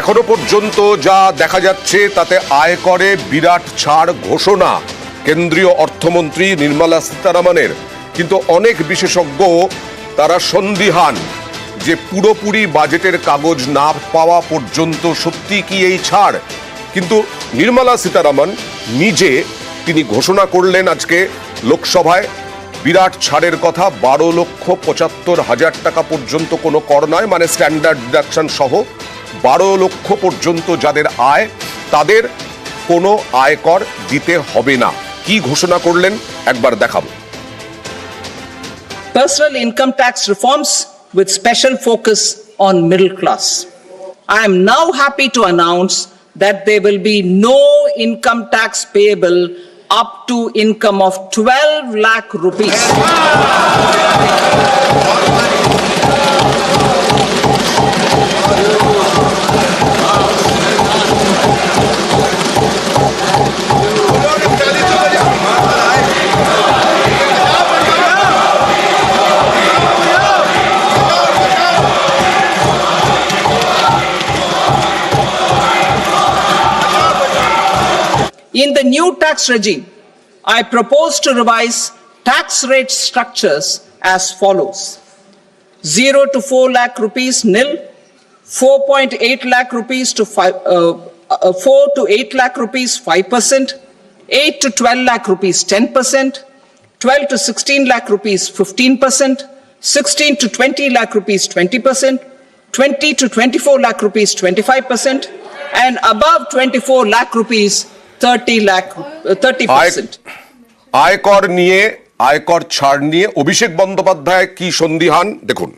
এখনও পর্যন্ত যা দেখা যাচ্ছে তাতে আয়করে বিরাট ছাড় ঘোষণা। কেন্দ্রীয় অর্থমন্ত্রী নির্মলা সীতারামনের। কিন্তু অনেক বিশেষজ্ঞ তারা সন্দিহান যে পুরোপুরি বাজেটের কাগজ না পাওয়া পর্যন্ত সত্যি কি এই ছাড়? কিন্তু নির্মলা সীতারামন নিজে তিনি ঘোষণা করলেন আজকে লোকসভায়, বিরাট ছাড়ের কথা বারো লক্ষ পঁচাত্তর হাজার টাকা পর্যন্ত কোনো কর নয় মানে স্ট্যান্ডার্ড ডিডাকশন সহ বারো লক্ষ পর্যন্ত যাদের আয় তাদের কোনো আয়কর দিতে হবে না কি ঘোষণা করলেন একবার দেখাবো personal income tax reforms with special focus on middle class. I am now happy to announce that there will be no income tax payable up to income of 12 lakh rupees. The new tax regime, I propose to revise tax rate structures as follows. 0 to 4 lakh rupees nil, 4.8 lakh rupees to 5, uh, uh, 4 to 8 lakh rupees 5%, 8 to 12 lakh rupees 10%, 12 to 16 lakh rupees 15%, 16 to 20 lakh rupees 20%, 20 to 24 lakh rupees 25%, and above 24 lakh rupees 30 lakh, uh, 30%. আয়কর নিয়ে আয়কর ছাড় নিয়ে অভিষেক বন্দ্যোপাধ্যায় কি সন্দিহান? দেখুন।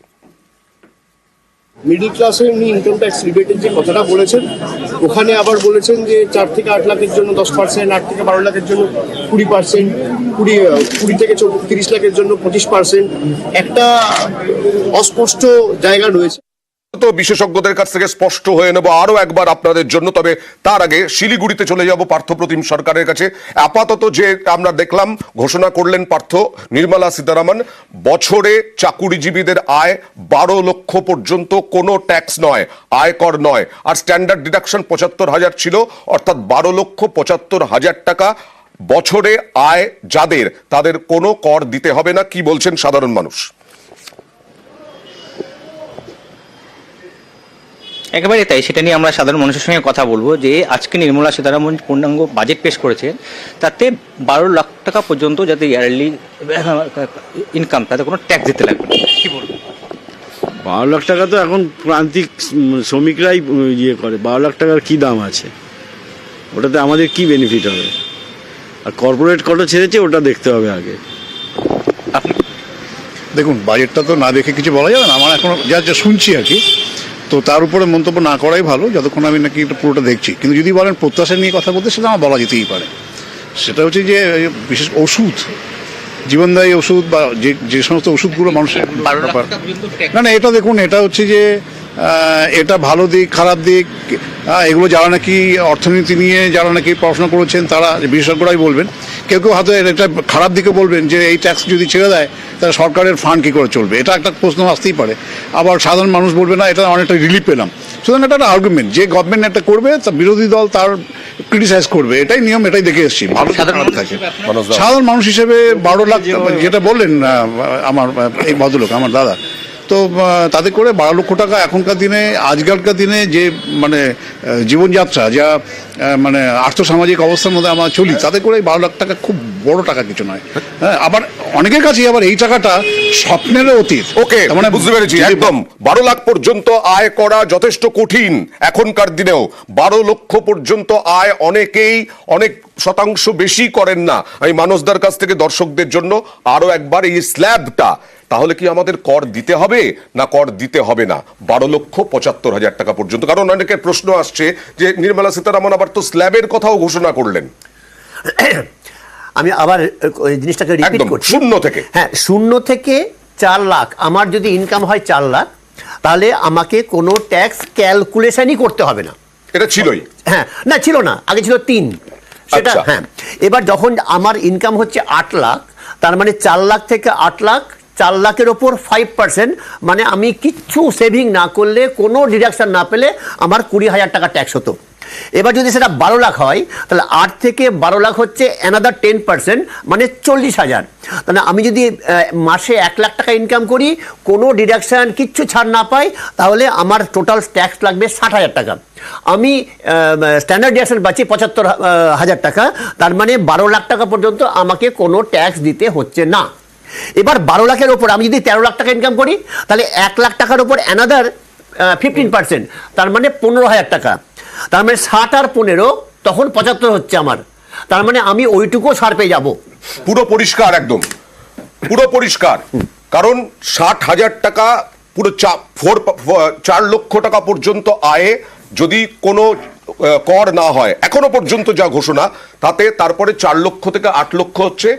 Middle ক্লাসের উনি ইনকাম ট্যাক্স রিবেটের যে কথাটা বলেছেন ওখানে আবার বলেছেন যে চার থেকে আট লাখের জন্য দশ পার্সেন্ট আট থেকে বারো লাখের জন্য কুড়ি পার্সেন্ট কুড়ি কুড়ি থেকে তিরিশ লাখের জন্য পঁচিশ পার্সেন্ট একটা অস্পষ্ট জায়গা রয়েছে। তো বিশেষজ্ঞদের কাছ থেকে স্পষ্ট হয়ে নেব আরও একবার আপনাদের জন্য, তবে তার আগে শিলিগুড়িতে চলে যাব পার্থপ্রতিম সরকারের কাছে। আপাতত যে আমরা দেখলাম, ঘোষণা করলেন পার্থ নির্মলা সীতারামন, বছরে চাকুরিজীবীদের আয় বারো লক্ষ পর্যন্ত কোনো ট্যাক্স নয়, আয়কর নয়। আর স্ট্যান্ডার্ড ডিডাকশন পঁচাত্তর হাজার ছিল, অর্থাৎ বারো লক্ষ পঁচাত্তর হাজার টাকা বছরে আয় যাদের, তাদের কোনো কর দিতে হবে না, কি বলছেন সাধারণ মানুষ? একেবারে তাই সেটা নিয়ে আমরা সাধারণ মানুষের সঙ্গে কথা বলব যে আজকে নির্মলা সীতারামন পূর্ণাঙ্গ বাজেট পেশ করেছে তাতে বারো লাখ টাকা পর্যন্ত যাতে ইয়ারলি ইনকাম তাতে কোনো ট্যাক্স দিতে লাগবে না। কি বলব? বারো লাখ টাকা তো এখন প্রান্তিক শ্রমিকরাই ইয়ে করে। বারো লাখ টাকার কি দাম আছে? ওটাতে আমাদের কি বেনিফিট হবে? আর কর্পোরেট কত ছেড়েছে ওটা দেখতে হবে আগে। দেখুন বাজেটটা তো না দেখে কিছু বলা যাবে না। আমার এখন যা যা শুনছি আর কি তো তার উপরে মন্তব্য না করাই ভালো যতক্ষণ আমি নাকি এটা পুরোটা দেখছি। কিন্তু যদি বলেন প্রত্যাশা নিয়ে কথা বলতে সেটা আমার বলা যেতেই পারে। সেটা হচ্ছে যে বিশেষ ওষুধ জীবনদায়ী ওষুধ বা যে যে সমস্ত ওষুধগুলো মানুষের না না এটা দেখুন এটা হচ্ছে যে এটা ভালো দিক, খারাপ দিক এগুলো যারা নাকি অর্থনীতি নিয়ে যারা নাকি পড়াশোনা করেছেন, তারা বিশেষজ্ঞরাই বলবেন। কেউ কেউ হয়তো এটা খারাপ দিকে বলবেন যে এই ট্যাক্স যদি ছেড়ে দেয়, তাহলে সরকারের ফান্ড কী করে চলবে? এটা একটা প্রশ্ন আসতেই পারে। আবার সাধারণ মানুষ বলবে, না, এটা অনেকটা রিলিফ পেলাম। সুতরাং এটা একটা আর্গুমেন্ট যে গভর্নমেন্ট একটা করবে, তা বিরোধী দল তার ক্রিটিসাইজ করবে। এটাই নিয়ম, এটাই দেখে এসেছি। ভালো থাকে সাধারণ মানুষ হিসেবে বারো লাখ, যেটা বললেন আমার, এই ভদ্রলোক, আমার দাদা তো তাতে করে বারো লক্ষ টাকা এখনকার দিনে আজকালকার দিনে যে মানে জীবনযাত্রা যা মানে আর্থসামাজিক অবস্থার মধ্যে আমরা চলি তাতে করে বারো লাখ টাকা খুব বড় টাকা কিছু নয়। হ্যাঁ আবার অনেকের কাছেই আবার এই টাকাটা স্বপ্নেরও অতীত। ওকে মানে বুঝতে পেরেছি একদম। বারো লাখ পর্যন্ত আয় করা যথেষ্ট কঠিন এখনকার দিনেও। বারো লক্ষ পর্যন্ত আয় অনেকেই অনেক শতাংশ বেশি করেন না। আমি মানসদার কাছ থেকে দর্শকদের জন্য আরও একবার এই স্ল্যাবটা তাহলে কি আমাদের কর দিতে হবে না কর দিতে হবে না? বারো লক্ষ পঁচাত্তর হাজার টাকা পর্যন্ত। কারণ অনেকের প্রশ্ন আসছে যে নির্মলা সীতারামন আবার তো স্ল্যাবের কথাও ঘোষণা করলেন। আমি আবার ওই জিনিসটাকে রিপিট করছি। শূন্য থেকে। হ্যাঁ শূন্য থেকে চার লাখ। আমার যদি ইনকাম হয় চার লাখ তাহলে আমাকে কোনো ট্যাক্স ক্যালকুলেশনই করতে হবে না। এটা ছিলই। হ্যাঁ না ছিল না। আগে ছিল তিন। সেটা আচ্ছা। হ্যাঁ। এবার যখন আমার ইনকাম হচ্ছে আট লাখ তার মানে চার লাখ থেকে আট লাখ চার লাখের ওপর ফাইভ পার্সেন্ট মানে আমি কিচ্ছু সেভিং না করলে, কোনো ডিডাকশান না পেলে আমার কুড়ি হাজার টাকা ট্যাক্স হতো। এবার যদি সেটা বারো লাখ হয়, তাহলে আট থেকে বারো লাখ হচ্ছে অ্যানাদার টেন পার্সেন্ট মানে চল্লিশ হাজার। তাহলে আমি যদি মাসে এক লাখ টাকা ইনকাম করি, কোনো ডিডাকশান কিচ্ছু ছাড় না পাই, তাহলে আমার টোটাল ট্যাক্স লাগবে ষাট হাজার টাকা। আমি স্ট্যান্ডার্ড ডিডাকশন পাচ্ছি পঁচাত্তর হাজার টাকা, তার মানে বারো লাখ টাকা পর্যন্ত আমাকে কোনো ট্যাক্স দিতে হচ্ছে না। এবার বারো লাখের ওপর, আমি যদি তেরো লাখ টাকা ইনকাম করি, তাহলে এক লাখ টাকার ওপর অ্যানাদার ফিফটিন পার্সেন্ট তার মানে পনেরো হাজার টাকা। তার মানে ষাট আর পনেরো, তখন পঁচাত্তর হচ্ছে আমার। তার মানে আমি ওইটুকুও ছাড় পেয়ে যাব। পুরো পরিষ্কার একদম। পুরো পরিষ্কার। কারণ ষাট হাজার টাকা পুরো ফোর চার লক্ষ টাকা পর্যন্ত আয়ে যদি কোনো কর না হয়, এখনও পর্যন্ত যা ঘোষণা, তাতে তারপরে চার লক্ষ থেকে আট লক্ষ হচ্ছে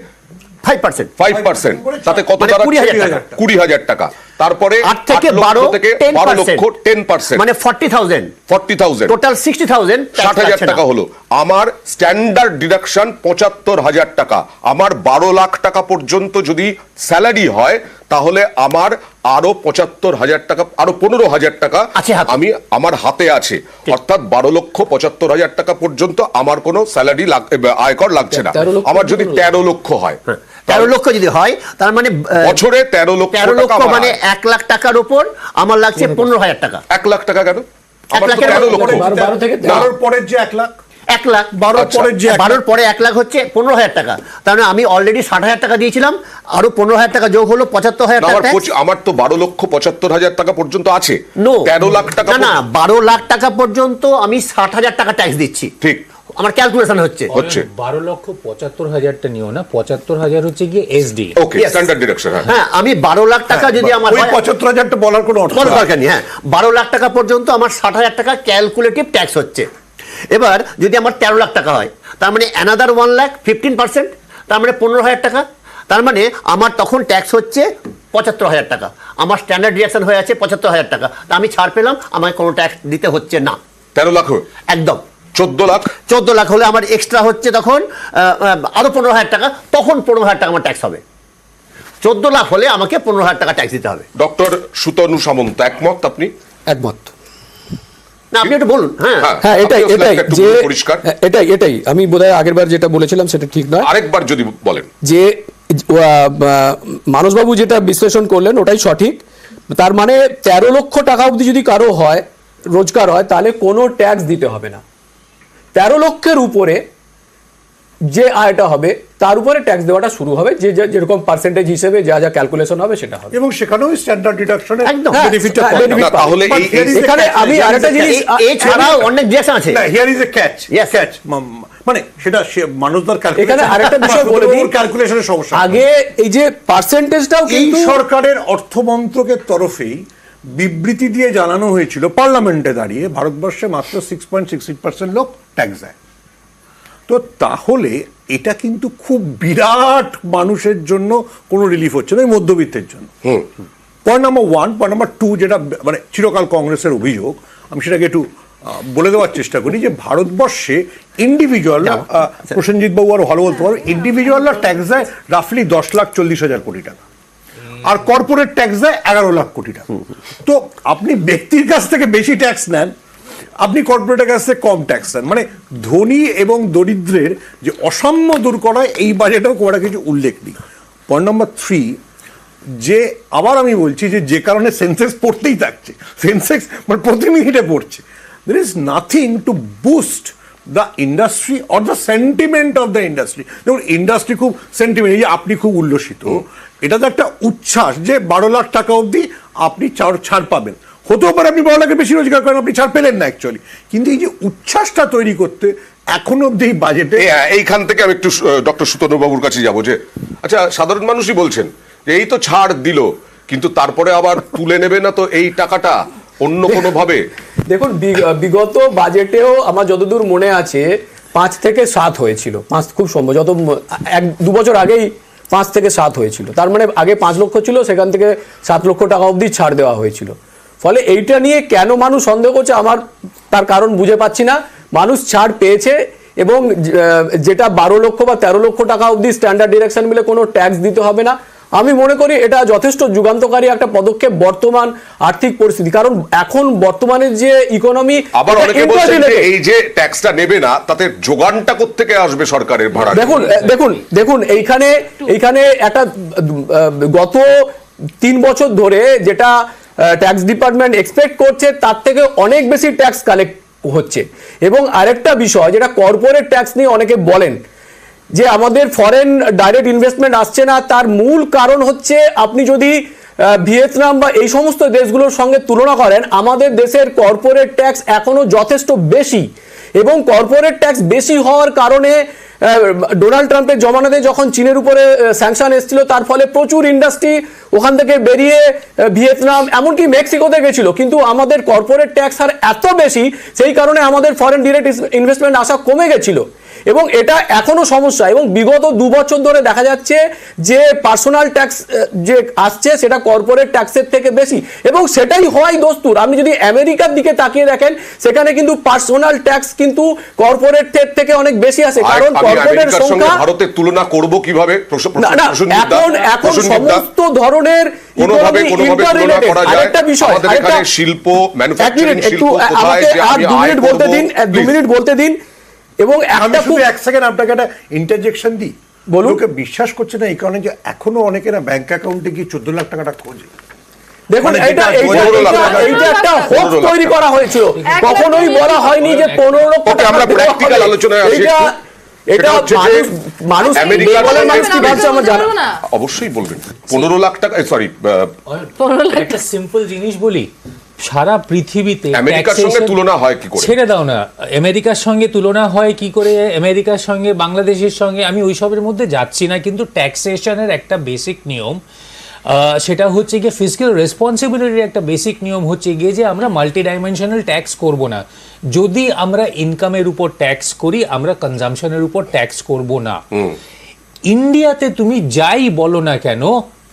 ফাইভ পার্সেন্ট ফাইভ পার্সেন্ট তাতে কত মানে দাঁড়াচ্ছে 20,000 টাকা। কুড়ি হাজার টাকা। তারপরে আট থেকে বারো থেকে বারো লক্ষ টেন পার্সেন্ট মানে forty thousand forty thousand total sixty thousand ষাট হাজার টাকা হলো। আমার স্ট্যান্ডার্ড ডিডাকশন পঁচাত্তর হাজার টাকা। আমার বারো লাখ টাকা পর্যন্ত যদি স্যালারি হয় তাহলে আমার আরও পঁচাত্তর হাজার টাকা আরও পনেরো হাজার টাকা আমি আমার হাতে আছে। অর্থাৎ বারো লক্ষ পঁচাত্তর হাজার টাকা পর্যন্ত আমার কোনো স্যালারি আয়কর লাগছে না। আমার যদি তেরো লক্ষ হয় তেরো লক্ষ যদি হয় তার মানে বছরে তেরো লক্ষ তেরো লক্ষ মানে এক লাখ টাকার ওপর আমার লাগছে পনেরো হাজার টাকা। এক লাখ টাকা কেন? আমার তো তেরো লক্ষ। পরের যে এক লাখ এক লাখ বারোর আচ্ছা। পরের যে বারোর পরে এক লাখ হচ্ছে পনেরো হাজার টাকা। তার মানে আমি অলরেডি ষাট হাজার টাকা দিয়েছিলাম আরও পনেরো হাজার টাকা যোগ হলো পঁচাত্তর হাজার টাকা আমার তো বারো লক্ষ পঁচাত্তর হাজার টাকা পর্যন্ত আছে। নো তেরো লাখ টাকা না বারো লাখ টাকা পর্যন্ত আমি ষাট হাজার টাকা ট্যাক্স দিচ্ছি। ঠিক। আমার ক্যালকুলেশন হচ্ছে। হচ্ছে। বারো লক্ষ পঁচাত্তর হাজারটা নিও না পঁচাত্তর হাজার হচ্ছে গিয়ে এসডি ওকে স্ট্যান্ডার্ড ডিরেকশন হ্যাঁ। হ্যাঁ আমি বারো লাখ টাকা যদি আমার ওই পঁচাত্তর হাজারটা বলার কোনো অর্থ দরকার নেই হ্যাঁ। বারো লাখ টাকা পর্যন্ত আমার ষাট হাজার টাকা ক্যালকুলেটিভ ট্যাক্স হচ্ছে। এবার যদি আমার তেরো লাখ টাকা হয় তার মানে another one lakh fifteen percent তার মানে পনেরো হাজার টাকা তার মানে আমার তখন ট্যাক্স হচ্ছে পঁচাত্তর হাজার টাকা। আমার স্ট্যান্ডার্ড রিয়াকশন হয়ে আছে পঁচাত্তর হাজার টাকা। তা আমি ছাড় পেলাম আমাকে কোনো ট্যাক্স দিতে হচ্ছে না। তেরো লাখ একদম। চোদ্দ লাখ? চোদ্দ লাখ হলে আমার এক্সট্রা হচ্ছে তখন আহ, পনেরো হাজার টাকা তখন পনেরো হাজার টাকা আমার ট্যাক্স হবে। চোদ্দ লাখ হলে আমাকে পনেরো হাজার টাকা ট্যাক্স দিতে হবে। ডক্টর সুতনু সামন্ত একমত আপনি? একমত। না আপনি একটু বলুন হ্যাঁ। হ্যাঁ এটাই এটাই যে হ্যাঁ, এটাই এটাই আমি বোধহয় আগের যেটা বলেছিলাম সেটা ঠিক নয়। আরেকবার যদি বলেন। যে মানসবাবু যেটা বিশ্লেষণ করলেন ওটাই সঠিক। তার মানে তেরো লক্ষ টাকা অবধি যদি কারও হয় রোজগার হয় তাহলে কোনো ট্যাক্স দিতে হবে না। তেরো লক্ষের উপরে যে আয়টা হবে তার উপরে ট্যাক্স দেওয়াটা শুরু হবে যে যে- যেরকম পার্সেন্টেজ হিসেবে যা যা ক্যালকুলেশন হবে সেটা হবে এবং সেখানেও স্ট্যান্ডার্ড ডিডাকশনের একদম। বেনিফিটটা হ্যাঁ। না, তাহলে এখানে আমি আরেকটা জিনিস এছাড়াও অনেক ডিরেকশন আছে না here is a catch Yes. Catch মানে সেটা সে- মানুষদার এখানে আরেকটা বিষয় বলে দিই। ক্যালকুলেশনের সমস্যা আগে এই যে পার্সেন্টেজটাও এই কিন্তু সরকারের অর্থমন্ত্রকের তরফেই বিবৃতি দিয়ে জানানো হয়েছিল পার্লামেন্টে দাঁড়িয়ে ভারতবর্ষে মাত্র সিক্স পয়েন্ট সিক্স পার্সেন্ট লোক ট্যাক্স দেয় তো তাহলে এটা কিন্তু খুব বিরাট মানুষের জন্য কোনো রিলিফ হচ্ছে না এই মধ্যবিত্তের জন্য। Point number one point number two যেটা মানে চিরকাল কংগ্রেসের অভিযোগ আমি সেটাকে একটু বলে দেওয়ার চেষ্টা করি যে ভারতবর্ষে ইন্ডিভিজুয়ালরা প্রসেনজিৎ বাবু আরও ভালো বলতে পারো ইন্ডিভিজুয়ালরা ট্যাক্স দেয় রাফলি দশ লাখ চল্লিশ হাজার কোটি টাকা। আর কর্পোরেট ট্যাক্স দেয় এগারো লাখ কোটি টাকা। তো আপনি ব্যক্তির কাছ থেকে বেশি ট্যাক্স নেন আপনি কর্পোরেটের কাছ থেকে কম ট্যাক্স নেন। মানে ধনী এবং দরিদ্রের যে অসাম্য দূর করায় এই বাজেটেও খুব একটা কিছু উল্লেখ নেই। পয়েন্ট নম্বর থ্রি যে আবার আমি বলছি যে যে কারণে সেন্সেক্স পড়তেই থাকছে। সেন্সেক্স মানে প্রতি মিনিটে পড়ছে। There is nothing to boost the industry or the sentiment of the industry দেখুন ইন্ডাস্ট্রি খুব সেন্টিমেন্ট এই যে আপনি খুব উল্লসিত এটা তো একটা উচ্ছ্বাস যে বারো লাখ টাকা অবধি আপনি ছাড় ছাড় পাবেন। হতেও পারে আপনি বারো লাখের বেশি রোজগার করেন আপনি ছাড় পেলেন না অ্যাকচুয়ালি কিন্তু এই যে উচ্ছ্বাসটা তৈরি করতে এখনও অব্দি এই বাজেটে এইখান থেকে আমি একটু ডক্টর সুতনু বাবুর কাছে যাব যে আচ্ছা সাধারণ মানুষই বলছেন যে এই তো ছাড় দিল কিন্তু তারপরে আবার তুলে নেবে না তো এই টাকাটা অন্য কোনো ভাবে দেখুন বিগত বাজেটেও আমার যতদূর মনে আছে পাঁচ থেকে সাত হয়েছিল। পাঁচ খুব সম্ভব যত এক দু বছর আগেই পাঁচ থেকে সাত হয়েছিল। তার মানে আগে পাঁচ লক্ষ ছিল সেখান থেকে সাত লক্ষ টাকা অবধি ছাড় দেওয়া হয়েছিল। ফলে এইটা নিয়ে কেন মানুষ সন্দেহ করছে আমার তার কারণ বুঝে পাচ্ছি না। মানুষ ছাড় পেয়েছে এবং যেটা বারো লক্ষ বা তেরো লক্ষ টাকা অবধি স্ট্যান্ডার্ড ডিরেকশন মিলে কোনো ট্যাক্স দিতে হবে না। আমি মনে করি এটা যথেষ্ট যুগান্তকারী একটা পদক্ষেপ বর্তমান আর্থিক পরিস্থিতি। কারণ এখন বর্তমানে যে ইকোনমি আবার অনেকে বলছেন যে এই যে ট্যাক্সটা নেবে না তাতে যোগানটা কোত্থেকে আসবে সরকারের ভাড়া দেখুন দেখুন দেখুন এইখানে এইখানে একটা গত তিন বছর ধরে যেটা ট্যাক্স ডিপার্টমেন্ট এক্সপেক্ট করছে, তার থেকে অনেক বেশি ট্যাক্স কালেক্ট হচ্ছে। এবং আরেকটা বিষয়, যেটা কর্পোরেট ট্যাক্স নিয়ে অনেকে বলেন, যে আমাদের ফরেন ডাইরেক্ট ইনভেস্টমেন্ট আসছে না, তার মূল কারণ হচ্ছে আপনি যদি ভিয়েতনাম বা এই সমস্ত দেশগুলোর সঙ্গে তুলনা করেন, আমাদের দেশের কর্পোরেট ট্যাক্স এখনও যথেষ্ট বেশি। এবং কর্পোরেট ট্যাক্স বেশি হওয়ার কারণে ডোনাল্ড ট্রাম্পের জমানাতে যখন চীনের উপরে স্যাংশন এসেছিল, তার ফলে প্রচুর ইন্ডাস্ট্রি ওখান থেকে বেরিয়ে ভিয়েতনাম, এমনকি মেক্সিকোতে গেছিল। কিন্তু আমাদের কর্পোরেট ট্যাক্স আর এত বেশি, সেই কারণে আমাদের ফরেন ডিরেক্ট ইনভেস্টমেন্ট আসা কমে গেছিল। এবং এটা এখনও সমস্যা এবং বিগত দু বছর ধরে দেখা যাচ্ছে যে পার্সোনাল ট্যাক্স যে আসছে সেটা কর্পোরেট ট্যাক্সের থেকে বেশি এবং সেটাই হয় দস্তুর। আপনি যদি আমেরিকার দিকে তাকিয়ে দেখেন সেখানে কিন্তু পার্সোনাল ট্যাক্স কিন্তু কর্পোরেট থেকে অনেক বেশি আসে। কারণ আমি কর্পোরেটের সংখ্যা ভারতের তুলনা করব কীভাবে? এখন এখন সমস্ত ধরনের কোনোভাবে economy কোনোভাবে তুলনা করা যায়। আরেকটা বিষয় আরেকটা শিল্প ম্যানুফ্যাকচারিং শিল্প কোথায় যে আমি মিনিট বলতে দিন দু মিনিট বলতে দিন। এবং একটা শুধু খুব এক সেকেন্ড আপনাকে একটা ইন্টারজেকশন দিই। বলুন। লোকে বিশ্বাস করছে না এই কারণে যে এখনও অনেকেরা ব্যাংক অ্যাকাউন্টে গিয়ে চোদ্দ লাখ টাকাটা খোঁজে। দেখুন এটা এইটা একটা হোপ তৈরি করা হয়েছিল। কখনোই বলা হয়নি যে পনেরো লক্ষ আমরা হবে। আলোচনায় আসি এটা মানুষ মানুষ আমেরিকার বেঙ্গলের মানুষ কি ভাবছে আমার জানা না। অবশ্যই বলবেন। পনেরো লাখ টাকা সরি পনেরো লাখ একটা সিম্পল জিনিস বলি। সারা পৃথিবীতে আমেরিকার সঙ্গে তুলনা হয় কি করে? ছেড়ে দাও না। আমেরিকার সঙ্গে তুলনা হয় কি করে? আমেরিকার সঙ্গে বাংলাদেশের সঙ্গে আমি ওইসবের মধ্যে যাচ্ছি না কিন্তু ট্যাক্সেশনের একটা বেসিক নিয়ম সেটা হচ্ছে গিয়ে ফিজিক্যাল রেসপন্সিবিলিটির একটা বেসিক নিয়ম হচ্ছে গিয়ে যে আমরা মাল্টি ডাইমেনশনাল ট্যাক্স করব না। যদি আমরা ইনকামের উপর ট্যাক্স করি আমরা কনজামশনের উপর ট্যাক্স করব না। ইন্ডিয়াতে তুমি যাই বলো না কেন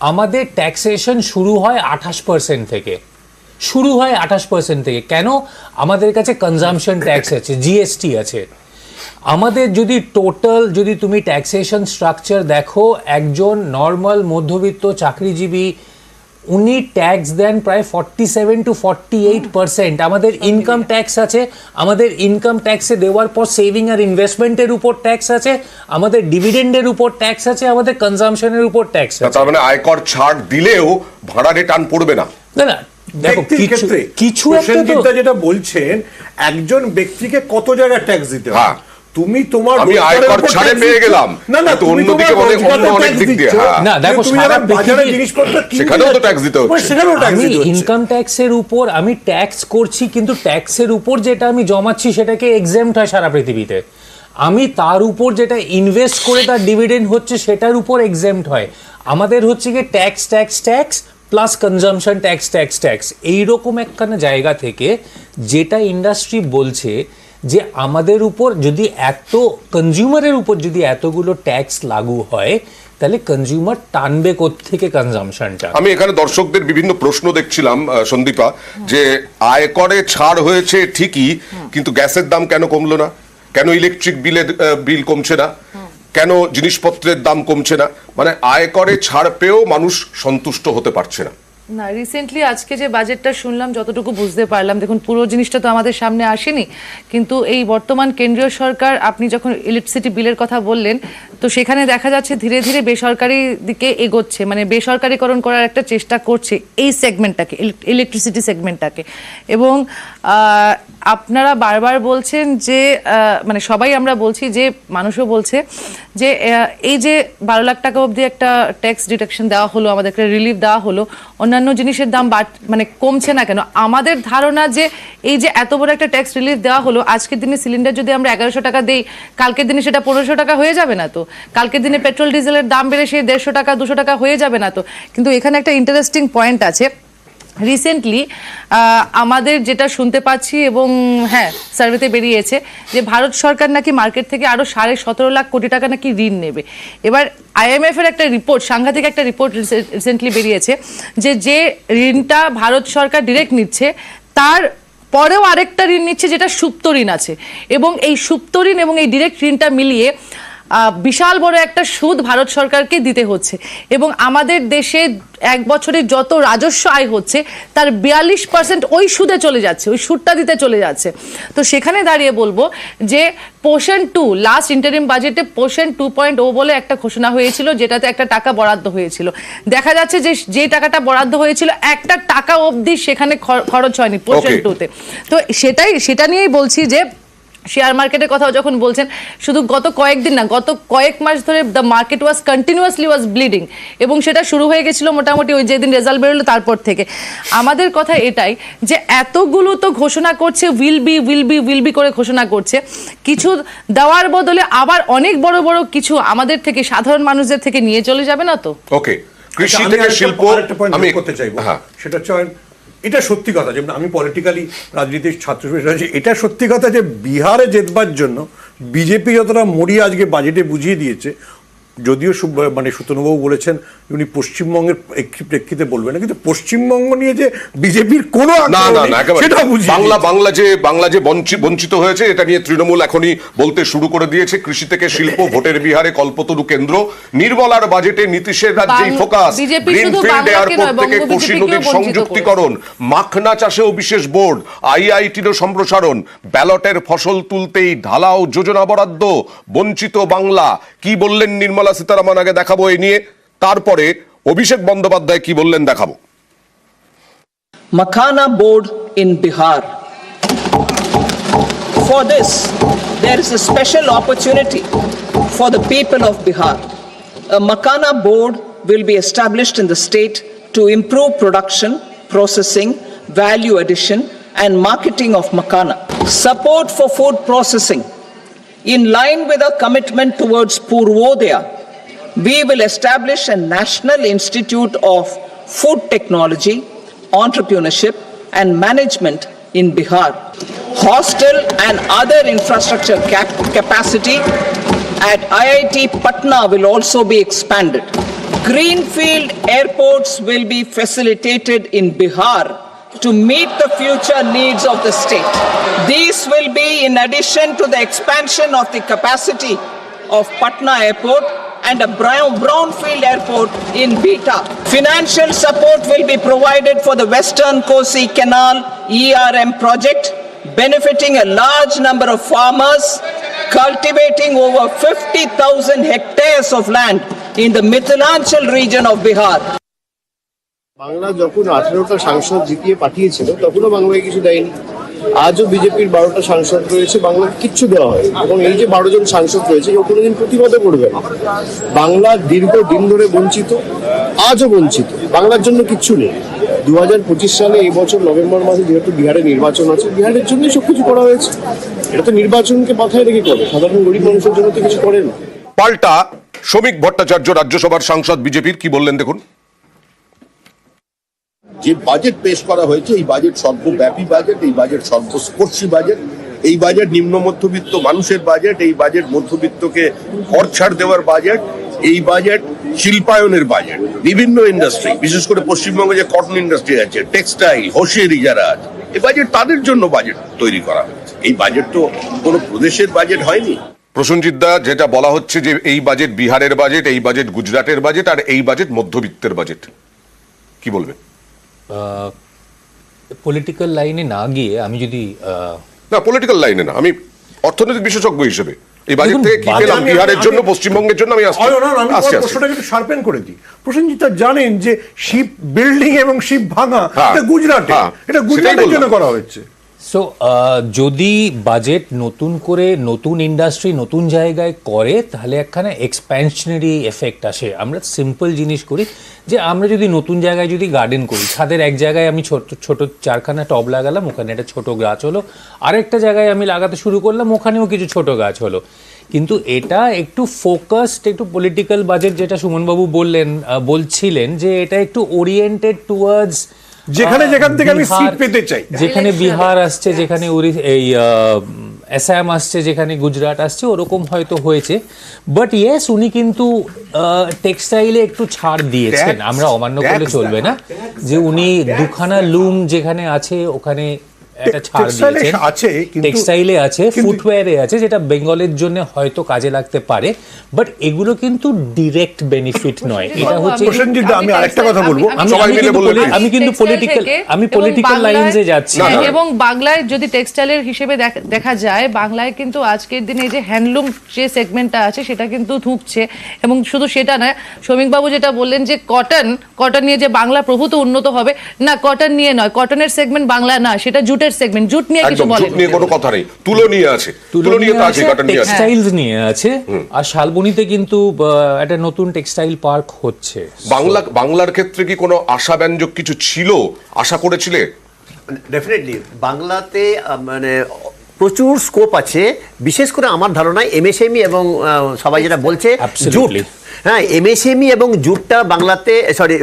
আমাদের ট্যাক্সেশন শুরু হয় আঠাশ পার্সেন্ট থেকে। শুরু হয় আঠাশ পার্সেন্ট থেকে। কেন? আমাদের কাছে কনজামশন ট্যাক্স আছে জিএসটি আছে। আমাদের যদি টোটাল যদি তুমি ট্যাক্সেশন স্ট্রাকচার দেখো একজন নর্মাল মধ্যবিত্ত চাকরিজীবী উনি ট্যাক্স দেন প্রায় forty seven to forty eight percent আমাদের ইনকাম ট্যাক্স আছে আমাদের ইনকাম ট্যাক্সে দেওয়ার পর সেভিং আর ইনভেস্টমেন্টের উপর ট্যাক্স আছে আমাদের ডিভিডেন্ডের উপর ট্যাক্স আছে আমাদের কনজামশনের উপর ট্যাক্স আছে। তার মানে আয়কর ছাড় দিলেও ভাড়ারে টান পড়বে না না ব্যক্তির কিছু ক্ষেত্রে কিছু একটা যেটা বলছেন একজন ব্যক্তিকে কত জায়গায় ট্যাক্স দিতে হয়। তুমি তোমার আমি আয়কর ছাড়ে পেয়ে গেলাম। না না অনেক- অন্য অনেক দিক দিয়ে, হ্যাঁ। না, দেখো, সারা বাজারে জিনিসপত্র সেখানেও তো tax দিতে হচ্ছে। সেখানেও আমি দিতে হচ্ছে। ইনকাম ট্যাক্সের উপর আমি ট্যাক্স করছি কিন্তু ট্যাক্সের উপর যেটা আমি জমাচ্ছি সেটাকে এক্সাম্ট হয় সারা পৃথিবীতে আমি তার উপর যেটা ইনভেস্ট করে তার ডিভিডেন্ড হচ্ছে সেটার উপর এক্সাম্ট হয় আমাদের হচ্ছে গিয়ে tax tax tax plus consumption tax tax tax এইরকম একখানা জায়গা থেকে যেটা ইন্ডাস্ট্রি বলছে যে আমাদের উপর যদি এত কনজিউমারের উপর যদি এতগুলো ট্যাক্স লাগু হয় তাহলে কনজিউমার টানবে থেকে কনজামশনটা আমি এখানে দর্শকদের বিভিন্ন প্রশ্ন দেখছিলাম সন্দীপা যে আয়করে ছাড় হয়েছে ঠিকই কিন্তু গ্যাসের দাম কেন কমলো না? কেন ইলেকট্রিক বিলের বিল কমছে না? কেন জিনিসপত্রের দাম কমছে না? মানে আয় করে, ছাড় পেয়েও মানুষ সন্তুষ্ট হতে পারছে না। না রিসেন্টলি আজকে যে বাজেটটা শুনলাম, যতটুকু বুঝতে পারলাম, দেখুন, পুরো জিনিসটা তো আমাদের সামনে আসেনি, কিন্তু এই বর্তমান কেন্দ্রীয় সরকার, আপনি যখন ইলেকট্রিসিটি বিলের কথা বললেন তো সেখানে দেখা যাচ্ছে ধীরে ধীরে বেসরকারি দিকে এগোচ্ছে মানে বেসরকারিকরণ করার একটা চেষ্টা করছে এই সেগমেন্টটাকে ইলেকট্রিসিটি সেগমেন্টটাকে এবং আপনারা বারবার বলছেন যে মানে সবাই আমরা বলছি যে, মানুষও বলছে যে এই যে বারো লাখ টাকা অবধি একটা ট্যাক্স ডিডাকশন দেওয়া হলো, আমাদের একটা রিলিফ দেওয়া হলো, অন্যান্য জিনিসের দাম বাড় মানে কমছে না কেন? আমাদের ধারণা যে, এই যে এত বড় একটা ট্যাক্স রিলিফ দেওয়া হলো, আজকের দিনে সিলিন্ডার যদি আমরা এগারোশো টাকা দিই, কালকের দিনে সেটা পনেরোশো টাকা হয়ে যাবে না তো? কালকের দিনে পেট্রোল ডিজেলের দাম বেড়ে সেই দেড়শো টাকা, দুশো টাকা হয়ে যাবে না তো। কিন্তু এখানে একটা ইন্টারেস্টিং পয়েন্ট আছে। রিসেন্টলি আমাদের যেটা শুনতে পাচ্ছি এবং হ্যাঁ সার্ভেতে বেরিয়েছে যে ভারত সরকার নাকি মার্কেট থেকে আরও সাড়ে সতেরো লাখ কোটি টাকা নাকি ঋণ নেবে। এবার আইএমএফ এর একটা রিপোর্ট সাংঘাতিক একটা রিপোর্ট রিসেন্টলি বেরিয়েছে যে যে ঋণটা ভারত সরকার ডিরেক্ট নিচ্ছে, তার পরেও আরেকটা ঋণ নিচ্ছে যেটা সুপ্ত ঋণ আছে। এবং এই সুপ্ত ঋণ এবং এই ডিরেক্ট ঋণটা মিলিয়ে বিশাল বড় একটা সুদ ভারত সরকারকে দিতে হচ্ছে। এবং আমাদের দেশে এক বছরে যত রাজস্ব আয় হচ্ছে তার বিয়াল্লিশ পার্সেন্ট ওই সুদে চলে যাচ্ছে ওই সুদটা দিতে চলে যাচ্ছে। তো সেখানে দাঁড়িয়ে বলব যে পোষণ টু লাস্ট ইন্টারিম বাজেটে পোষণ টু পয়েন্ট ও বলে একটা ঘোষণা হয়েছিল যেটাতে একটা টাকা বরাদ্দ হয়েছিল। দেখা যাচ্ছে যে যে টাকাটা বরাদ্দ হয়েছিল একটা টাকা অবধি সেখানে খরচ হয়নি পোষণ টুতে। তো সেটাই সেটা নিয়েই বলছি যে শেয়ার মার্কেটের কথা যখন বলছেন শুধু গত কয়েকদিন না গত কয়েক মাস ধরে the market was continuously was bleeding এবং সেটা শুরু হয়ে গেছিল মোটামুটি ওই যেদিন রেজাল্ট বেরোলো তারপর থেকে। আমাদের কথা এটাই যে এতগুলো তো ঘোষণা করছে will be will be will be করে ঘোষণা করছে। কিছু দেওয়ার বদলে আবার অনেক বড় বড় কিছু আমাদের থেকে সাধারণ মানুষদের থেকে নিয়ে চলে যাবে না তো? ওকে কৃষি আচ্ছা, থেকে শিল্প আমি করতে চাইব। হ্যাঁ। সেটা হচ্ছে এটা সত্যি কথা যে আমি পলিটিক্যালি রাজনীতির ছাত্র। এটা সত্যি কথা যে বিহারে জেতবার জন্য বিজেপি যতটা মরিয়া আজকে বাজেটে বুঝিয়ে দিয়েছে যদিও মানে সুতনুবাবু বলেছেন উনি পশ্চিমবঙ্গের প্রেক্ষি- প্রেক্ষিতে বলবেন না কিন্তু পশ্চিমবঙ্গ নিয়ে যে বিজেপির কোনো না না না সেটা বুঝিয়ে বাংলা বাংলা যে বাংলা যে বঞ্চিত হয়েছে এটা নিয়ে তৃণমূল এখনই বলতে শুরু করে দিয়েছে। কৃষি থেকে শিল্প ভোটের বিহারে কল্পতরু কেন্দ্র। নির্মলার বাজেটে নীতিশের রাজ্যেই ফোকাস। বিজেপি শুধু গ্রিনফিল্ড বাংলাকে এয়ারপোর্ট থেকে কোশি নদীর সংযুক্তিকরণ। মাখনা চাষেও বিশেষ বোর্ড। আইআইটিরও সম্প্রসারণ। ব্যালটের ফসল তুলতেই ঢালাও যোজনা বরাদ্দ। বঞ্চিত বাংলা। কি বললেন নির্মলা সীতারামন আগে দেখাবো এই নিয়ে তারপরে অভিষেক বন্দ্যোপাধ্যায় কি বললেন দেখাবো Makhana board in Bihar. For this, there is a special opportunity for the people of Bihar. A Makhana board will be established in the state to improve production, processing, value addition, and marketing of Makhana. Support for food processing. In line with our commitment towards Purvodaya, we will establish a National Institute of Food Technology, Entrepreneurship and Management in Bihar. Hostel and other infrastructure cap- capacity at IIT Patna will also be expanded. Greenfield airports will be facilitated in Bihar to meet the future needs of the state. These will be in addition to the expansion of the capacity of Patna Airport and a brown, brownfield airport in Beta. Financial support will be provided for the Western Kosi Canal ERM project, benefiting a large number of farmers, cultivating over 50,000 hectares of land in the Mithilanchal region of Bihar. Bangla যখন আঠেরোটা সাংসদ জিতিয়ে পাঠিয়েছিল তখনও বাংলাকে কিছু দেয়নি আজও বিজেপির বারোটা সাংসদ রয়েছে বাংলাকে কিচ্ছু দেওয়া হয় এবং এই যে বারো জন সাংসদ রয়েছে, কেউ কোনোদিন প্রতিবাদও করবে না। বাংলা দীর্ঘ দিন ধরে বঞ্চিত, আজও বঞ্চিত। বাংলার জন্য কিচ্ছু নেই। দু হাজার পঁচিশ সালে এই বছর নভেম্বর মাসে যেহেতু বিহারে নির্বাচন আছে, বিহারের জন্যই সব কিছু করা হয়েছে। এটা তো নির্বাচনকে মাথায় রেখে করে, সাধারণ গরিব মানুষের জন্য তো কিছু করে না। পাল্টা শ্রমিক ভট্টাচার্য রাজ্যসভার সাংসদ বিজেপির, কি বললেন দেখুন? যে বাজেট পেশ করা হয়েছে এই বাজেট সর্বব্যাপী বাজেট এই বাজেট সর্বস্পর্শী বাজেট এই বাজেট নিম্ন মধ্যবিত্ত মানুষের বাজেট এই বাজেট মধ্যবিত্তকে কর ছাড় দেওয়ার বাজেট এই বাজেট শিল্পায়নের বাজেট বিভিন্ন ইন্ডাস্ট্রি বিশেষ করে পশ্চিমবঙ্গে যে কটন ইন্ডাস্ট্রি আছে টেক্সটাইল হোসিয়ারি যারা আছে এই বাজেট তাদের জন্য বাজেট তৈরি করা হয়েছে এই বাজেট তো কোনো প্রদেশের বাজেট হয়নি প্রসেনজিৎ দা যেটা বলা হচ্ছে যে এই বাজেট বিহারের বাজেট এই বাজেট গুজরাটের বাজেট আর এই বাজেট মধ্যবিত্তের বাজেট কি বলবেন পলিটিক্যাল লাইনে না গিয়ে আমি যদি না পলিটিক্যাল লাইনে না। আমি অর্থনৈতিক বিশেষজ্ঞ হিসেবে। এই বাজেট থেকে কি পেলাম বিহারের জন্য পশ্চিমবঙ্গের জন্য আমি আসছি। প্রশ্নটাকে একটু শার্পেন করে দিই। প্রসেনজিৎ জানেন যে শিপ বিল্ডিং এবং শিপ ভাঙা হ্যাঁ, এটা গুজরাটে। হ্যাঁ, এটা গুজরাটের জন্য করা হচ্ছে। সো যদি বাজেট নতুন করে নতুন ইন্ডাস্ট্রি নতুন জায়গায় করে, তাহলে একখানে এক্সপ্যানশনারি এফেক্ট আসে। আমরা সিম্পল জিনিস করি যে, আমরা যদি নতুন জায়গায় যদি গার্ডেন করি, ছাদের এক জায়গায় আমি ছোট ছোট চারখানা টব লাগালাম, ওখানে একটা ছোট গাছ হলো। আরেকটা জায়গায় আমি লাগাতে শুরু করলাম, ওখানেও কিছু ছোট গাছ হলো। কিন্তু এটা একটু ফোকাসড একটু পলিটিক্যাল বাজেট যেটা সুমনবাবু বললেন বলছিলেন যে, এটা একটু ওরিয়েন্টেড টুয়ার্ডস যেখানে যেখান থেকে আমি সিট পেতে চাই। যেখানে বিহার আসছে যেখানে উড়ি এই অ্যাসাম আসছে যেখানে গুজরাট আসছে ওরকম হয়তো হয়েছে। বাট ইয়েস উনি কিন্তু টেক্সটাইলে একটু ছাড় দিয়েছেন। আমরা অমান্য করলে চলবে না। যে উনি দুখানা লুম যেখানে আছে ওখানে একটা ছাড় দিয়েছেন। আছে, কিন্তু- টেক্সটাইলে আছে ফুটওয়্যারে আছে যেটা বেঙ্গলের জন্য হয়তো কাজে লাগতে পারে বাট এগুলো কিন্তু ডিরেক্ট বেনিফিট নয়। এটা হচ্ছে আমি আরেকটা কথা বলব। আমি- কিন্তু পলিটিক্যাল আমি পলিটিক্যাল লাইনসে যাচ্ছি। এবং বাংলায় যদি টেক্সটাইলের হিসেবে দেখা যায় বাংলায় কিন্তু আজকের দিনে যে হ্যান্ডলুম যে সেগমেন্টটা আছে সেটা কিন্তু ঢুকছে এবং শুধু সেটা নয় শ্রমিকবাবু যেটা বললেন যে কটন কটন নিয়ে যে বাংলা প্রভূত উন্নত হবে না কটন নিয়ে নয় কটনের সেগমেন্ট বাংলা না সেটা জুটের সেগমেন্ট জুট নিয়ে কিছু বলেন জুট নিয়ে কোনো কথা নেই। তুলো নিয়ে আছে তুলো নিয়ে তো আছে কাটন নিয়ে আছে। টেক্সটাইলস নিয়ে আছে। আর শালবনিতে কিন্তু আহ, একটা নতুন টেক্সটাইল পার্ক হচ্ছে। বাংলা বাংলার ক্ষেত্রে কি কোনো আশাব্যঞ্জক কিছু ছিল? আশা করেছিলে? ডেফিনেটলি বাংলাতে মানে প্রচুর স্কোপ আছে। বিশেষ করে আমার ধারণায় এমএসএমই এবং সবাই যেটা বলছে জুট. হ্যাঁ এমএসএমই এবং জুটটা বাংলাতে সরি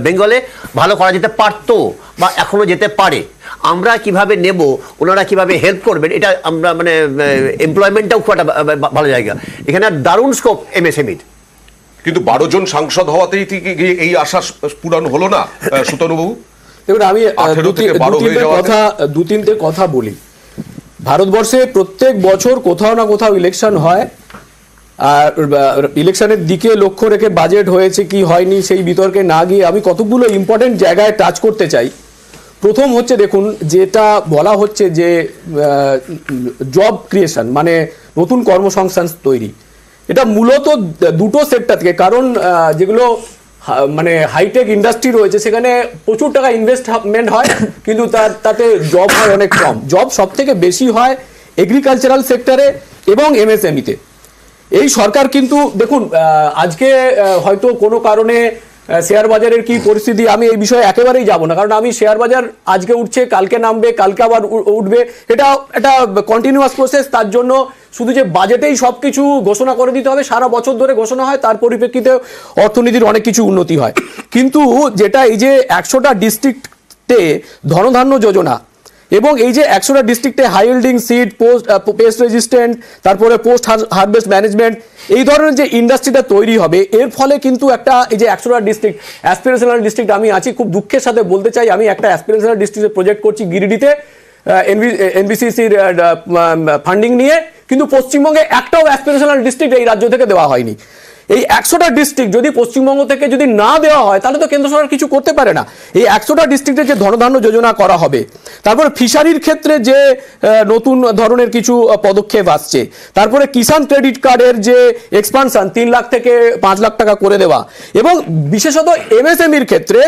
বেঙ্গলে ভালো করা যেতে পারতো বা এখনও যেতে পারে। আমরা কীভাবে নেব ওনারা কীভাবে হেল্প করবেন এটা আমরা মানে এমপ্লয়মেন্টটাও খুব একটা ভালো জায়গা। এখানে দারুণ স্কোপ এমএসএমইর কিন্তু বারো জন সাংসদ হওয়াতেই এই আশা পূরণ হলো না সুতনুবাবু? দেখুন আমি আহ, 18 দু তিন- থেকে 12 দু তিনটে কথা দু তিনটে কথা বলি। ভারতবর্ষে প্রত্যেক বছর কোথাও না কোথাও ইলেকশন হয়। আর ইলেকশনের দিকে লক্ষ্য রেখে বাজেট হয়েছে কি হয়নি সেই বিতর্কে না গিয়ে আমি কতগুলো ইম্পর্টেন্ট জায়গায় টাচ করতে চাই। প্রথম হচ্ছে দেখুন, যেটা বলা হচ্ছে যে জব ক্রিয়েশন মানে নতুন কর্মসংস্থান তৈরি। এটা মূলত দুটো সেক্টর থেকে, কারণ যেগুলো মানে হাইটেক ইন্ডাস্ট্রি রয়েছে, সেখানে প্রচুর টাকা ইনভেস্টমেন্ট হয়, কিন্তু তার, তাতে জব হয় অনেক কম। জব সব থেকে বেশি হয় এগ্রিকালচারাল সেক্টরে এবং এমএসএমইতে এই সরকার কিন্তু, দেখুন আজকে হয়তো কোনো কারণে শেয়ার বাজারের কি পরিস্থিতি? আমি এই বিষয়ে একেবারেই যাব না, কারণ আমি শেয়ার বাজার আজকে উঠছে, কালকে নামবে, কালকে আবার উঠবে। এটা এটা কন্টিনিউয়াস প্রসেস তার জন্য শুধু যে বাজেটেই সব কিছু ঘোষণা করে দিতে হবে, সারা বছর ধরে ঘোষণা হয়, তার পরিপ্রেক্ষিতে অর্থনীতির অনেক কিছু উন্নতি হয়। কিন্তু যেটা এই যে একশোটা ডিস্ট্রিক্টে ধনধান্য যোজনা এবং এই যে একশোটা ডিস্ট্রিক্টে high holding seed post pest resistant তারপরে পোস্ট হারভেস্ট ম্যানেজমেন্ট এই ধরনের যে ইন্ডাস্ট্রিটা তৈরি হবে, এর ফলে কিন্তু একটা এই যে একশোটা ডিস্ট্রিক্ট অ্যাসপিরেশনাল ডিস্ট্রিক্ট আমি আছি, খুব দুঃখের সাথে বলতে চাই, আমি একটা অ্যাসপিরেশনাল ডিস্ট্রিক্টে প্রজেক্ট করছি গিরিডিতে এনবিসিসির ফান্ডিং নিয়ে, কিন্তু পশ্চিমবঙ্গে একটাও অ্যাসপিরেশনাল ডিস্ট্রিক্ট এই রাজ্য থেকে দেওয়া হয়নি। এই একশোটা ডিস্ট্রিক্ট যদি পশ্চিমবঙ্গ থেকে যদি না দেওয়া হয়, তাহলে তো কেন্দ্র সরকার কিছু করতে পারে না। এই একশোটা ডিস্ট্রিক্টে যে ধনধান্য যোজনা করা হবে, তারপর ফিশারির ক্ষেত্রে যে নতুন ধরনের কিছু পদক্ষেপ আসছে, তারপরে কিষাণ ক্রেডিট কার্ডের যে এক্সপানশন তিন লাখ থেকে পাঁচ লাখ টাকা করে দেওয়া, এবং বিশেষত এমএসএমইর ক্ষেত্রে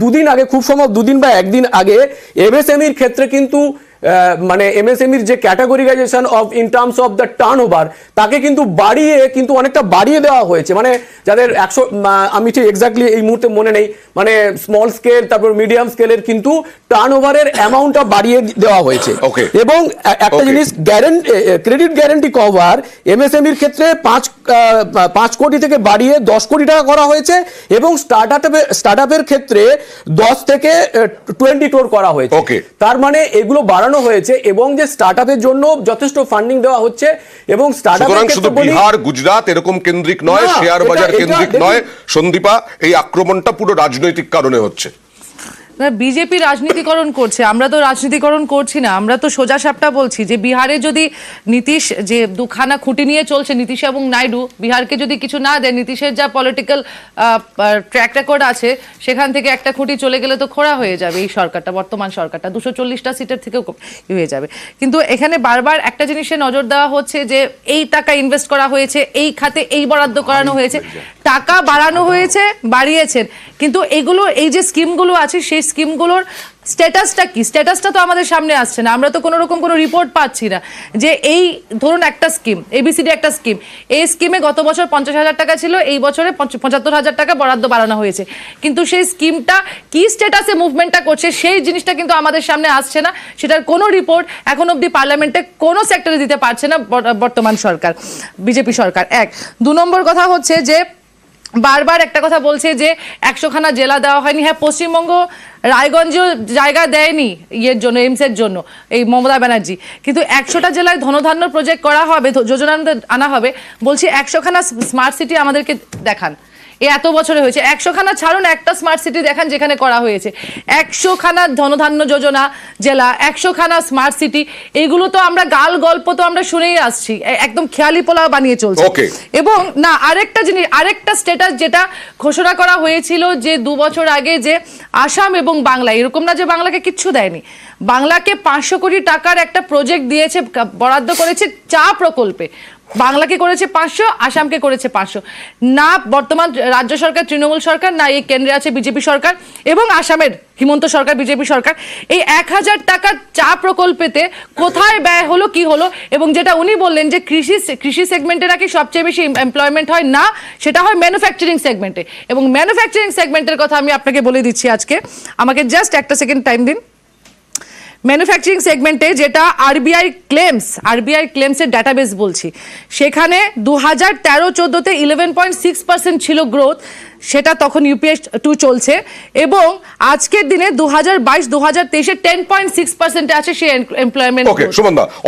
দুদিন আগে, খুব সম্ভব দুদিন বা একদিন আগে এমএসএমইর ক্ষেত্রে কিন্তু মানে এমএসএমইর যে categorization of in terms of the turnover তাকে কিন্তু বাড়িয়ে কিন্তু অনেকটা বাড়িয়ে দেওয়া হয়েছে। মানে যাদের একশো আমি ঠিক এক্স্যাক্টলি এই মুহূর্তে মনে নেই। মানে স্মল স্কেল তারপর মিডিয়াম স্কেলের কিন্তু টার্ন ওভারের অ্যামাউন্টটা বাড়িয়ে দেওয়া হয়েছে. এবং একটা জিনিস গ্যারেন্টি ক্রেডিট গ্যারেন্টি কভার এমএসএমইর ক্ষেত্রে পাঁচ পাঁচ কোটি থেকে বাড়িয়ে দশ কোটি টাকা করা হয়েছে এবং স্টার্ট আপের স্টার্ট আপের ক্ষেত্রে দশ থেকে টোয়েন্টি ক্রোর করা হয়েছে. তার মানে এগুলো বাড়ানো হয়েছে এবং যে স্টার্ট আপের জন্য যথেষ্ট ফান্ডিং দেওয়া হচ্ছে এবং স্টার্ট শুধু বিহার গুজরাট এরকম কেন্দ্রিক নয় শেয়ার বাজার কেন্দ্রিক নয় সন্দীপা এই আক্রমণটা পুরো রাজনৈতিক কারণে হচ্ছে। না বিজেপি রাজনীতিকরণ করছে আমরা তো রাজনীতিকরণ করছি না আমরা তো সোজা সাপটা বলছি যে বিহারে যদি নীতিশ যে দুখানা খুঁটি নিয়ে চলছে নীতিশ এবং নাইডু বিহারকে যদি কিছু না দেয় নীতিশের যা পলিটিক্যাল ট্র্যাক রেকর্ড আছে সেখান থেকে একটা খুঁটি চলে গেলে তো খোড়া হয়ে যাবে এই সরকারটা বর্তমান সরকারটা দুশো চল্লিশটা সিটের থেকেও হয়ে যাবে। কিন্তু এখানে বারবার একটা জিনিসে নজর দেওয়া হচ্ছে যে এই টাকা ইনভেস্ট করা হয়েছে এই খাতে এই বরাদ্দ করানো হয়েছে টাকা বাড়ানো হয়েছে, বাড়িয়েছেন। কিন্তু এগুলো, এই যে স্কিমগুলো আছে, সেই স্কিমগুলোর স্ট্যাটাসটা কি? স্ট্যাটাসটা তো আমাদের সামনে আসছে না। আমরা তো কোনো রকম কোনো রিপোর্ট পাচ্ছি না যে এই, ধরুন একটা স্কিম এবিসিডি একটা স্কিম, এই স্কিমে গত বছর পঞ্চাশ হাজার টাকা ছিল, এই বছরে পঁচাত্তর হাজার টাকা বরাদ্দ বাড়ানো হয়েছে। কিন্তু সেই স্কিমটা কি স্ট্যাটাসে মুভমেন্টটা করছে, সেই জিনিসটা কিন্তু আমাদের সামনে আসছে না। সেটার কোনো রিপোর্ট এখন অবধি পার্লামেন্টে কোনো সেক্টরে দিতে পারছে না বর- বর্তমান সরকার, বিজেপি সরকার। এক, দু নম্বর কথা হচ্ছে যে বারবার একটা কথা বলছে যে একশোখানা জেলা দেওয়া হয়নি। হ্যাঁ পশ্চিমবঙ্গ রায়গঞ্জেও জায়গা দেয়নি ইয়ের জন্য, এইমসের জন্য, এই মমতা ব্যানার্জি। কিন্তু একশোটা জেলায় ধনধান্য প্রজেক্ট করা হবে যোজনা আনা হবে। বলছি একশোখানা স্মার্ট সিটি আমাদেরকে দেখান। এই এত বছরে হয়েছে। একশো খানা ছাড়ুন একটা স্মার্ট সিটি দেখান যেখানে করা হয়েছে। একশো খানা ধনধান্য যোজনা জেলা একশো খানা স্মার্ট সিটি এগুলো তো আমরা গাল গল্প তো আমরা শুনেই আসছি। একদম খেয়ালি পোলাও বানিয়ে চলছে। এবং না আরেকটা জিনিস আরেকটা স্ট্যাটাস যেটা ঘোষণা করা হয়েছিল যে দু বছর আগে যে আসাম এবং বাংলা এরকম না যে বাংলাকে কিচ্ছু দেয়নি। বাংলাকে পাঁচশো কোটি টাকার একটা প্রজেক্ট দিয়েছে বরাদ্দ করেছে চা প্রকল্পে। বাংলাকে করেছে পাঁচশো, আসামকে করেছে পাঁচশো। না বর্তমান রাজ্য সরকার, তৃণমূল সরকার, না এই কেন্দ্রে আছে বিজেপি সরকার এবং আসামের হিমন্ত সরকার, বিজেপি সরকার। এই এক হাজার টাকার চা প্রকল্পেতে কোথায় ব্যয় হলো, কি হলো এবং যেটা উনি বললেন যে কৃষি কৃষি সেগমেন্টে নাকি সবচেয়ে বেশি এমপ্লয়মেন্ট হয়, না, সেটা হয় ম্যানুফ্যাকচারিং সেগমেন্টে এবং ম্যানুফ্যাকচারিং সেগমেন্টের কথা আমি আপনাকে বলে দিচ্ছি আজকে। আমাকে জাস্ট একটা সেকেন্ড টাইম দিন। ম্যানুফ্যাকচারিং সেগমেন্টে যেটা আরবিআই ক্লেমস আরবিআই ক্লেমসের ডাটাবেস বলছি সেখানে দু হাজার তেরো চোদ্দোতে ইলেভেন পয়েন্ট সিক্স পার্সেন্ট ছিল গ্রোথ সেটা তখন ইউপিএস টু চলছে এবং আজকের দিনে দু হাজার বাইশ দু হাজার তেইশে টেন পয়েন্ট সিক্স পার্সেন্টে আছে সেই এমপ্লয়মেন্ট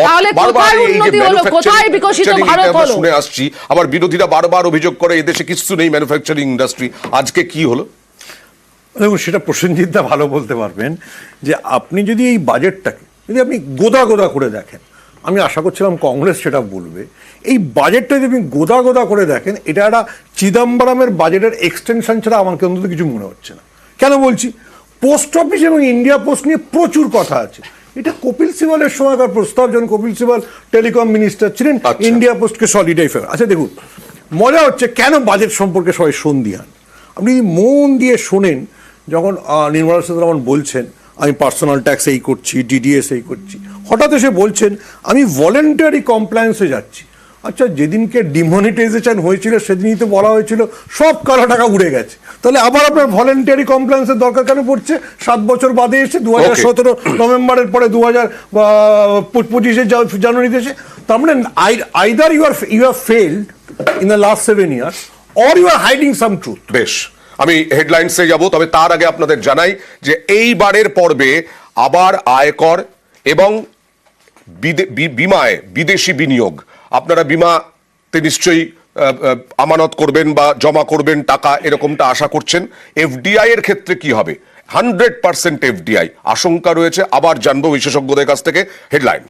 তাহলে কোথায় উন্নতি হলো? কোথায় বিকশিত ভারত হলো? শুনে আসছি আবার বিরোধীরা বারবার অভিযোগ করে এদেশে কিছু নেই ম্যানুফ্যাকচারিং ইন্ডাস্ট্রি আজকে কি হলো? দেখুন সেটা প্রসেনজিৎদা ভালো বলতে পারবেন যে আপনি যদি এই বাজেটটাকে যদি আপনি গোদা গোদা করে দেখেন আমি আশা করছিলাম কংগ্রেস সেটা বলবে এই বাজেটটা যদি আপনি গোদা গোদা করে দেখেন এটা একটা চিদাম্বরমের বাজেটের এক্সটেনশন ছাড়া আমাকে অন্তত কিছু মনে হচ্ছে না। কেন বলছি? পোস্ট অফিস এবং ইন্ডিয়া পোস্ট নিয়ে প্রচুর কথা আছে। এটা কপিল সিবালের সময়কার প্রস্তাব যখন কপিল সিবাল টেলিকম মিনিস্টার ছিলেন। ইন্ডিয়া পোস্টকে সলিডাই ফেল আচ্ছা দেখুন মজা হচ্ছে কেন বাজেট সম্পর্কে সবাই সন্দিহান আপনি মন দিয়ে শোনেন যখন নির্মলা সীতারামন বলছেন আমি পার্সোনাল ট্যাক্স এই করছি ডিডিএস এই করছি। হঠাৎ এসে বলছেন আমি ভলেন্টারি কমপ্লায়েন্সে যাচ্ছি। আচ্ছা যেদিনকে ডিমনিটাইজেশন হয়েছিল সেদিনই তো বলা হয়েছিল সব কালো টাকা উড়ে গেছে। তাহলে আবার আপনার ভলেন্টারি কমপ্লায়েন্সের দরকার কেন পড়ছে? সাত বছর বাদে এসে দু হাজার সতেরো নভেম্বরের পরে দু হাজার পঁচিশে জানুয়ারিতে এসে তার মানে either you are you are failed in the last seven years or you are hiding some truth বেশ। আমি হেডলাইন্সে যাব, তবে তার আগে আপনাদের জানাই যে এইবারের পর্বে আবার আয়কর এবং বিমায় বিদেশি বিনিয়োগ। আপনারা বিমাতে নিশ্চয়ই আমানত করবেন বা জমা করবেন টাকা, এরকমটা আশা করছেন। এফডিআই এর ক্ষেত্রে কি হবে? Hundred percent FDI. আশঙ্কা রয়েছে, আবার জানব বিশেষজ্ঞদের কাছ থেকে হেডলাইন